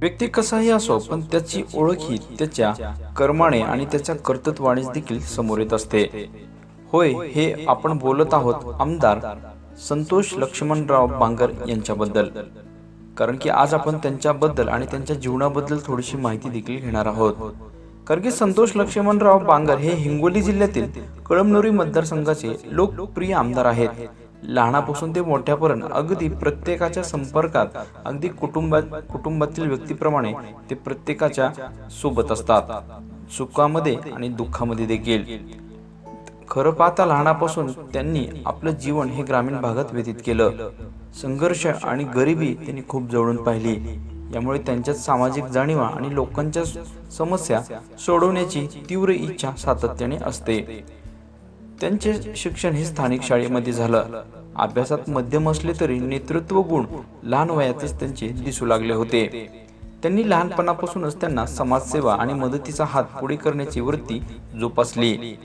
व्यक्ती कसाही असो पण त्याची ओळख ही त्याच्या कर्माने आणि त्याच्या कर्तृत्वाने देखील समोर येत असते. होय हे आपण बोलत आहोत आमदार संतोष लक्ष्मणराव बांगर यांच्याबद्दल. कारण की आज आपण त्यांच्याबद्दल आणि त्यांच्या जीवनाबद्दल थोडीशी माहिती देखील घेणार आहोत. कारण की संतोष लक्ष्मणराव बांगर हे हिंगोली जिल्ह्यातील कळमनुरी मतदारसंघाचे लोकप्रिय आमदार आहेत. लहानापासून ते मोठ्यापर्यंत अगदी प्रत्येकाच्या संपर्कात अगदी कुटुंबात कुटुंबातील व्यक्तीप्रमाणे ते प्रत्येकाच्या सोबत असतात. सुखामध्ये आणि दुःखामध्ये देखील. खरं पाहता लहानापासून त्यांनी आपलं जीवन हे ग्रामीण भागात व्यतीत केलं. संघर्ष आणि गरिबी त्यांनी खूप जवळून पाहिली. यामुळे त्यांच्यात सामाजिक जाणीवा आणि लोकांच्या समस्या सोडवण्याची तीव्र इच्छा सातत्याने असते. त्यांचे शिक्षण हे स्थानिक शाळेमध्ये झालं. अभ्यासात मध्यम असले तरी नेतृत्व गुण लहान वयातच त्यांचे दिसू लागले होते. त्यांनी लहानपणापासूनच त्यांना समाजसेवा आणि मदतीचा हात पुढे करण्याची वृत्ती जोपासली.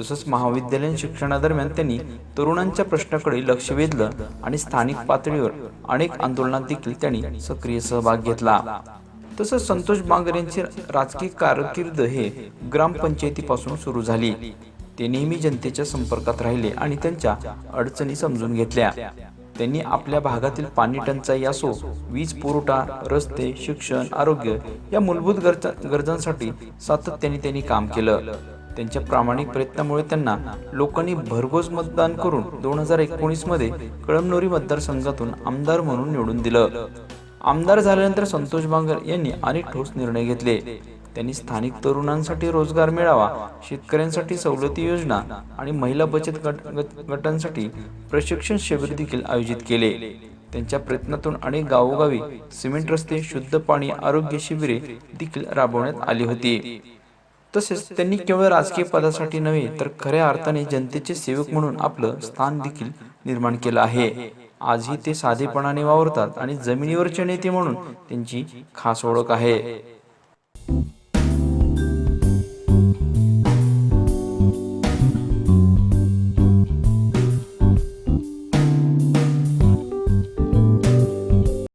तसंच महाविद्यालयीन शिक्षणादरम्यान त्यांनी तरुणांच्या प्रश्नाकडे लक्ष वेधलं आणि स्थानिक पातळीवर अनेक आंदोलनात देखील त्यांनी सक्रिय सहभाग घेतला. तसंच संतोष बांगर यांची राजकीय कारकीर्द हे ग्रामपंचायतीपासून सुरू झाली. ते नेहमी जनतेच्या संपर्कात राहिले आणि त्यांच्या अडचणी समजून घेतल्या. त्यांनी आपल्या भागातील पाणी टंचाई असो वीज पुरवठा रस्ते शिक्षण आरोग्य या मूलभूत गरजा गरजांसाठी सातत्याने त्यांनी काम केलं. त्यांच्या प्रामाणिक प्रयत्नामुळे त्यांना लोकांनी भरघोस मतदान करून दोन हजार एकोणीसमध्ये कळमनुरी मतदारसंघातून आमदार म्हणून निवडून दिलं. आमदार झाल्यानंतर संतोष बांगर यांनी अनेक ठोस निर्णय घेतले. त्यांनी स्थानिक तरुणांसाठी रोजगार मिळावा शेतकऱ्यांसाठी सवलती योजना आणि महिला बचत गट गटांसाठी प्रशिक्षण शिबिर देखील आयोजित केले. त्यांच्या प्रयत्नातून अनेक गावोगावी सिमेंट रस्ते शुद्ध पाणी आरोग्य शिबिरे देखील राबवण्यात आली होती. तसेच त्यांनी केवळ राजकीय पदासाठी नव्हे तर खऱ्या अर्थाने जनतेचे सेवक म्हणून आपलं स्थान देखील निर्माण केलं आहे. आजही ते साधेपणाने वावरतात आणि जमिनीवरचे नेते म्हणून त्यांची खास ओळख आहे.